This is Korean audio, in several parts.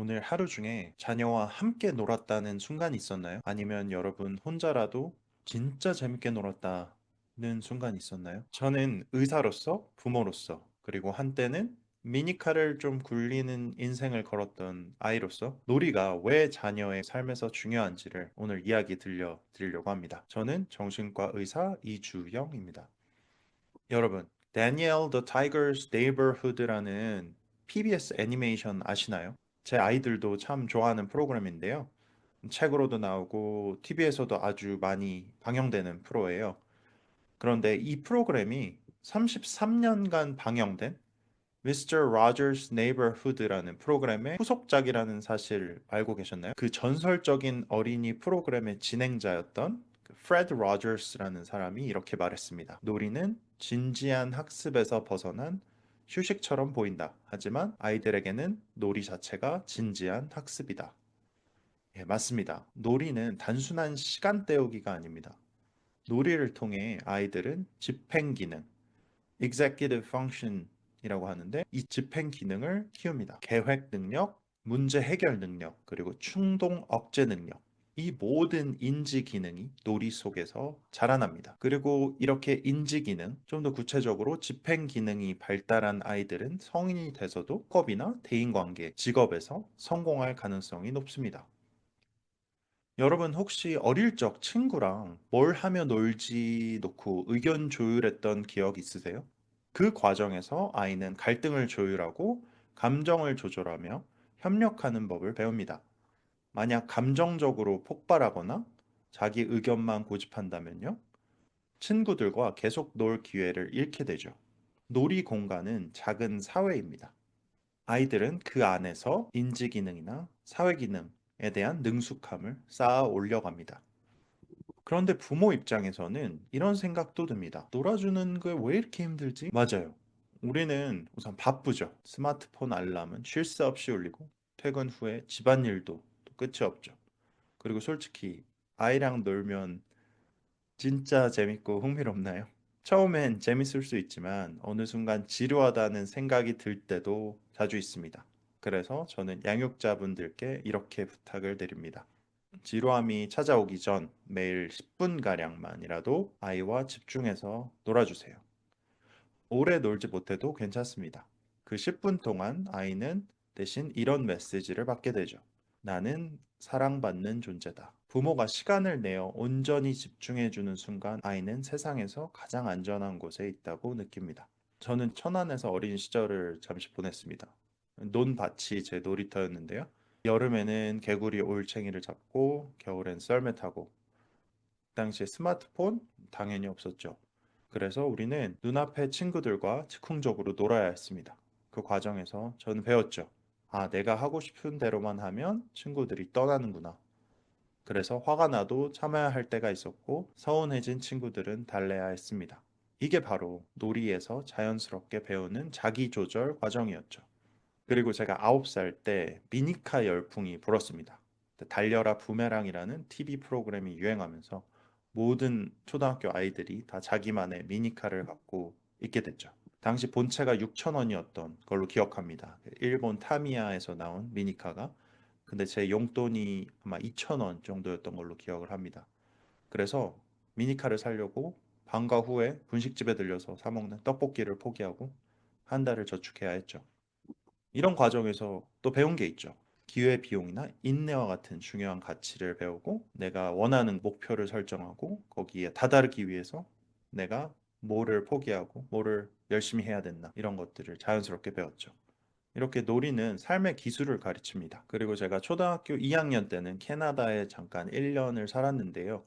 오늘 하루 중에 자녀와 함께 놀았다는 순간이 있었나요? 아니면 여러분 혼자라도 진짜 재밌게 놀았다는 순간이 있었나요? 저는 의사로서, 부모로서, 그리고 한때는 미니카를 좀 굴리는 인생을 걸었던 아이로서 놀이가 왜 자녀의 삶에서 중요한지를 오늘 이야기 들려드리려고 합니다. 저는 정신과 의사 이주영입니다. 여러분, Daniel the Tiger's Neighborhood라는 PBS 애니메이션 아시나요? 제 아이들도 참 좋아하는 프로그램인데요. 책으로도 나오고 TV에서도 아주 많이 방영되는 프로예요. 그런데 이 프로그램이 33년간 방영된 Mr. Rogers' Neighborhood라는 프로그램의 후속작이라는 사실 알고 계셨나요? 그 전설적인 어린이 프로그램의 진행자였던 프레드 로저스라는 사람이 이렇게 말했습니다. 놀이는 진지한 학습에서 벗어난 휴식처럼 보인다. 하지만 아이들에게는 놀이 자체가 진지한 학습이다. 예, 맞습니다. 놀이는 단순한 시간 때우기가 아닙니다. 놀이를 통해 아이들은 집행 기능, executive function이라고 하는데 이 집행 기능을 키웁니다. 계획 능력, 문제 해결 능력, 그리고 충동 억제 능력. 이 모든 인지 기능이 놀이 속에서 자라납니다. 그리고 이렇게 인지 기능, 좀 더 구체적으로 집행 기능이 발달한 아이들은 성인이 돼서도 학업이나 대인관계, 직업에서 성공할 가능성이 높습니다. 여러분 혹시 어릴 적 친구랑 뭘 하며 놀지 놓고 의견 조율했던 기억 있으세요? 그 과정에서 아이는 갈등을 조율하고 감정을 조절하며 협력하는 법을 배웁니다. 만약 감정적으로 폭발하거나 자기 의견만 고집한다면요. 친구들과 계속 놀 기회를 잃게 되죠. 놀이 공간은 작은 사회입니다. 아이들은 그 안에서 인지 기능이나 사회 기능에 대한 능숙함을 쌓아 올려갑니다. 그런데 부모 입장에서는 이런 생각도 듭니다. 놀아주는 게 왜 이렇게 힘들지? 맞아요. 우리는 우선 바쁘죠. 스마트폰 알람은 쉴 새 없이 울리고 퇴근 후에 집안일도 끝이 없죠. 그리고 솔직히 아이랑 놀면 진짜 재밌고 흥미롭나요? 처음엔 재밌을 수 있지만 어느 순간 지루하다는 생각이 들 때도 자주 있습니다. 그래서 저는 양육자분들께 이렇게 부탁을 드립니다. 지루함이 찾아오기 전 매일 10분가량만이라도 아이와 집중해서 놀아주세요. 오래 놀지 못해도 괜찮습니다. 그 10분 동안 아이는 대신 이런 메시지를 받게 되죠. 나는 사랑받는 존재다. 부모가 시간을 내어 온전히 집중해주는 순간 아이는 세상에서 가장 안전한 곳에 있다고 느낍니다. 저는 천안에서 어린 시절을 잠시 보냈습니다. 논밭이 제 놀이터였는데요. 여름에는 개구리 올챙이를 잡고 겨울엔 썰매 타고 그 당시에 스마트폰 당연히 없었죠. 그래서 우리는 눈앞의 친구들과 즉흥적으로 놀아야 했습니다. 그 과정에서 저는 배웠죠. 아, 내가 하고 싶은 대로만 하면 친구들이 떠나는구나. 그래서 화가 나도 참아야 할 때가 있었고 서운해진 친구들은 달래야 했습니다. 이게 바로 놀이에서 자연스럽게 배우는 자기조절 과정이었죠. 그리고 제가 9살 때 미니카 열풍이 불었습니다. 달려라 부메랑이라는 TV 프로그램이 유행하면서 모든 초등학교 아이들이 다 자기만의 미니카를 갖고 있게 됐죠. 당시 본체가 6,000원이었던 걸로 기억합니다. 일본 타미야에서 나온 미니카가 근데 제 용돈이 아마 2,000원 정도였던 걸로 기억을 합니다. 그래서 미니카를 사려고 방과 후에 분식집에 들려서 사 먹는 떡볶이를 포기하고 한 달을 저축해야 했죠. 이런 과정에서 또 배운 게 있죠. 기회 비용이나 인내와 같은 중요한 가치를 배우고 내가 원하는 목표를 설정하고 거기에 다다르기 위해서 내가 뭐를 포기하고 뭐를 열심히 해야 된다. 이런 것들을 자연스럽게 배웠죠. 이렇게 놀이는 삶의 기술을 가르칩니다. 그리고 제가 초등학교 2학년 때는 캐나다에 잠깐 1년을 살았는데요.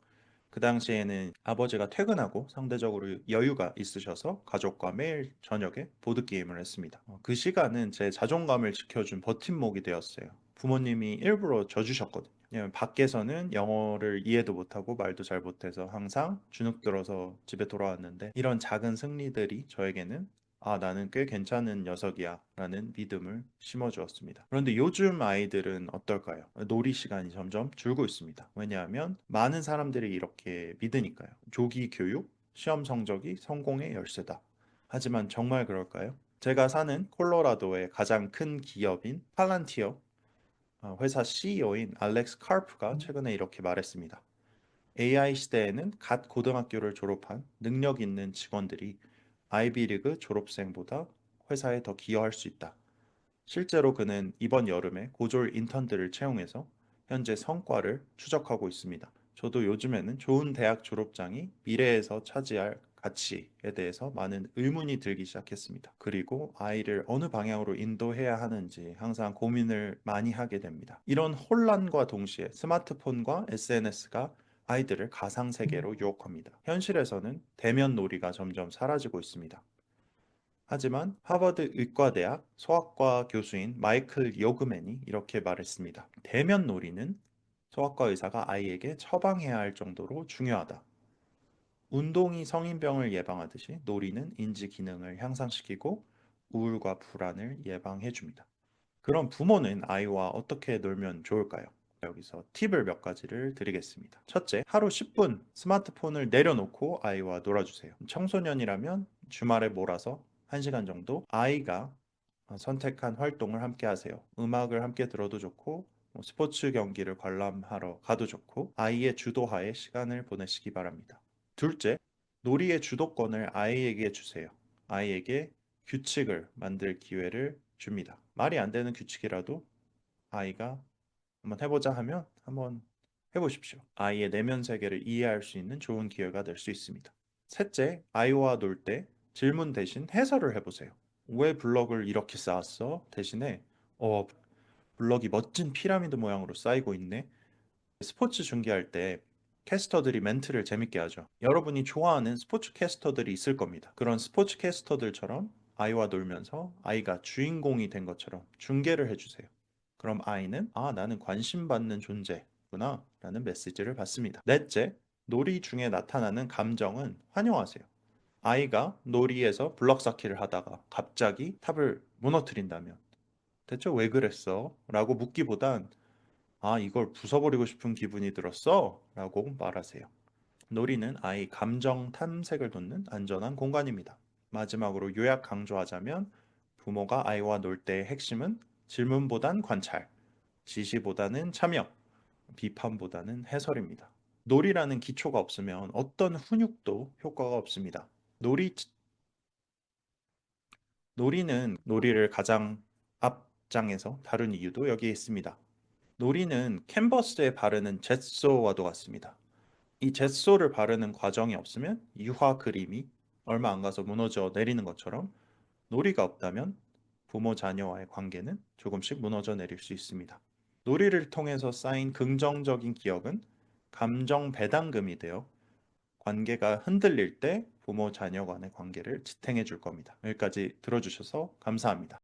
그 당시에는 아버지가 퇴근하고 상대적으로 여유가 있으셔서 가족과 매일 저녁에 보드게임을 했습니다. 어, 그 시간은 제 자존감을 지켜준 버팀목이 되었어요. 부모님이 일부러 져주셨거든요. 왜냐면 밖에서는 영어를 이해도 못하고 말도 잘 못해서 항상 주눅 들어서 집에 돌아왔는데 이런 작은 승리들이 저에게는 아, 나는 꽤 괜찮은 녀석이야 라는 믿음을 심어주었습니다. 그런데 요즘 아이들은 어떨까요? 놀이 시간이 점점 줄고 있습니다. 왜냐하면 많은 사람들이 이렇게 믿으니까요. 조기 교육, 시험 성적이 성공의 열쇠다. 하지만 정말 그럴까요? 제가 사는 콜로라도의 가장 큰 기업인 팔란티어 어, 회사 CEO인 알렉스 카르프가 최근에 이렇게 말했습니다. AI 시대에는 갓 고등학교를 졸업한 능력 있는 직원들이 아이비리그 졸업생보다 회사에 더 기여할 수 있다. 실제로 그는 이번 여름에 고졸 인턴들을 채용해서 현재 성과를 추적하고 있습니다. 저도 요즘에는 좋은 대학 졸업장이 미래에서 차지할 가치에 대해서 많은 의문이 들기 시작했습니다. 그리고 아이를 어느 방향으로 인도해야 하는지 항상 고민을 많이 하게 됩니다. 이런 혼란과 동시에 스마트폰과 SNS가 아이들을 가상세계로 유혹합니다. 현실에서는 대면 놀이가 점점 사라지고 있습니다. 하지만 하버드 의과대학 소아과 교수인 마이클 요그맨이 이렇게 말했습니다. 대면 놀이는 소아과 의사가 아이에게 처방해야 할 정도로 중요하다. 운동이 성인병을 예방하듯이 놀이는 인지 기능을 향상시키고 우울과 불안을 예방해 줍니다. 그럼 부모는 아이와 어떻게 놀면 좋을까요? 여기서 팁을 몇 가지를 드리겠습니다. 첫째, 하루 10분 스마트폰을 내려놓고 아이와 놀아주세요. 청소년이라면 주말에 몰아서 1시간 정도 아이가 선택한 활동을 함께 하세요. 음악을 함께 들어도 좋고 뭐 스포츠 경기를 관람하러 가도 좋고 아이의 주도하에 시간을 보내시기 바랍니다. 둘째, 놀이의 주도권을 아이에게 주세요. 아이에게 규칙을 만들 기회를 줍니다. 말이 안 되는 규칙이라도 아이가 한번 해보자 하면 한번 해보십시오. 아이의 내면 세계를 이해할 수 있는 좋은 기회가 될 수 있습니다. 셋째, 아이와 놀 때 질문 대신 해설을 해보세요. 왜 블럭을 이렇게 쌓았어? 대신에 어, 블럭이 멋진 피라미드 모양으로 쌓이고 있네. 스포츠 중계할 때 캐스터들이 멘트를 재밌게 하죠. 여러분이 좋아하는 스포츠 캐스터들이 있을 겁니다. 그런 스포츠 캐스터들처럼 아이와 놀면서 아이가 주인공이 된 것처럼 중계를 해주세요. 그럼 아이는 아, 나는 관심 받는 존재구나 라는 메시지를 받습니다. 넷째, 놀이 중에 나타나는 감정은 환영하세요. 아이가 놀이에서 블럭 쌓기를 하다가 갑자기 탑을 무너뜨린다면 대체 왜 그랬어? 라고 묻기보단 아, 이걸 부숴버리고 싶은 기분이 들었어? 라고 말하세요. 놀이는 아이 감정 탐색을 돕는 안전한 공간입니다. 마지막으로 요약 강조하자면 부모가 아이와 놀 때의 핵심은 질문보단 관찰, 지시보다는 참여, 비판보다는 해설입니다. 놀이라는 기초가 없으면 어떤 훈육도 효과가 없습니다. 놀이 놀이는 놀이를 가장 앞장에서 다룬 이유도 여기에 있습니다. 놀이는 캔버스에 바르는 젯소와도 같습니다. 이 젯소를 바르는 과정이 없으면 유화 그림이 얼마 안 가서 무너져 내리는 것처럼 놀이가 없다면 부모 자녀와의 관계는 조금씩 무너져 내릴 수 있습니다. 놀이를 통해서 쌓인 긍정적인 기억은 감정 배당금이 되어 관계가 흔들릴 때 부모 자녀 간의 관계를 지탱해 줄 겁니다. 여기까지 들어주셔서 감사합니다.